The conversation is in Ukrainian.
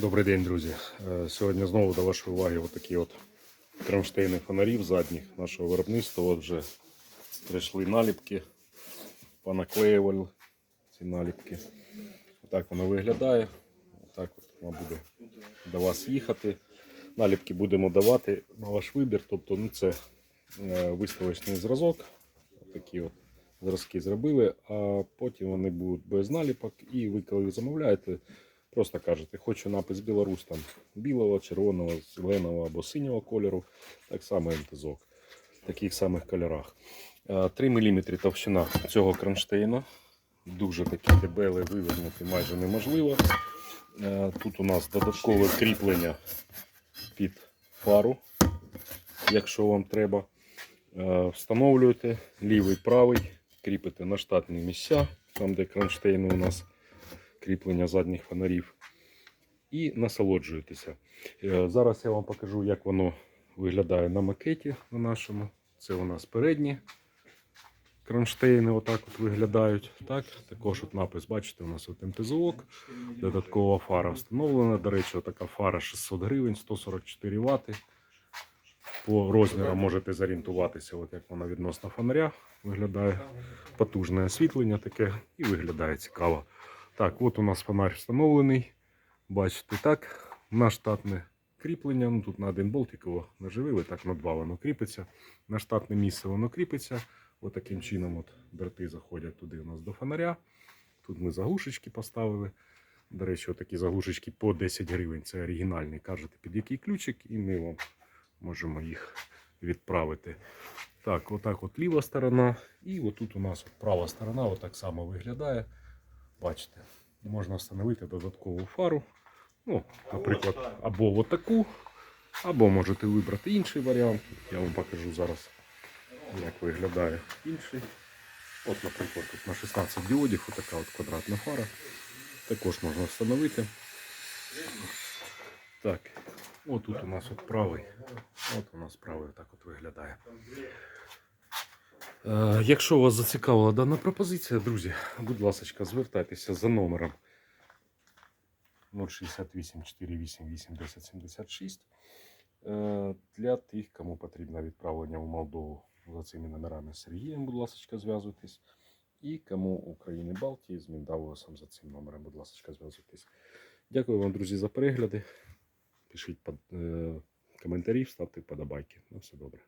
Добрий день, друзі. Е, Сьогодні знову до вашої уваги отакі от кронштейни фонарів задніх нашого виробництва. От вже прийшли наліпки, понаклеювали ці наліпки. Отак воно виглядає. Отак от воно буде до вас їхати. Наліпки будемо давати на ваш вибір. Тобто, ну це е, виставочний зразок. Такі от зразки зробили, а потім вони будуть без наліпок. І ви, коли замовляєте, Просто кажете, хочу напис Білорус там білого, червоного, зеленого або синього кольору, так само МТЗок. В таких самих кольорах. Е, 3 мм товщина цього кронштейна. Дуже такі дебели вивернути майже неможливо. Е, Тут у нас додаткове кріплення під фару, якщо вам треба. Е, Встановлюєте лівий, правий, кріпите на штатні місця, там де кронштейни у нас кріплення задніх фонарів. І насолоджуєтеся. Е, Зараз я вам покажу, як воно виглядає на макеті на нашому. Це у нас передні кронштейни отак от виглядають. Так? Також от напис, бачите, у нас от МТЗОК, додаткова фара встановлена. До речі, така фара 600 гривень, 144 Вт. По розмірам можете зорієнтуватися, от як вона відносно фонаря виглядає. Потужне освітлення таке і виглядає цікаво. Так, от у нас фонарь встановлений. Бачите, так, на штатне кріплення. Ну, тут на один болтик його наживили, так на два воно кріпиться. На штатне місце воно кріпиться. От таким чином от дроти заходять туди у нас до фонаря. Тут ми заглушечки поставили. До речі, отакі заглушечки по 10 гривень. Це оригінальні. Кажете, під який ключик, і ми вам можемо їх відправити. Так, отак от ліва сторона. І отут у нас от права сторона отак само виглядає. Бачите, можна встановити додаткову фару. Ну, наприклад, або отаку, або можете вибрати інший варіант. Я вам покажу зараз, як виглядає інший. От, наприклад, тут на 16 діодів отака от квадратна фара. Також можна встановити. Так, от тут у нас от правий. От у нас правий так от виглядає. Е, Якщо вас зацікавила дана пропозиція, друзі, будь ласка, звертайтеся за номером 068 488 1076 Е, для тих, кому потрібно відправлення в Молдову за цими номерами з Сергієм, будь ласка, зв'язуйтесь. І кому України Балтії з Міндавосом за цим номером, будь ласка, зв'язуйтесь. Дякую вам, друзі, за перегляди. Пишіть е, коментарі, ставте вподобайки. На все добре.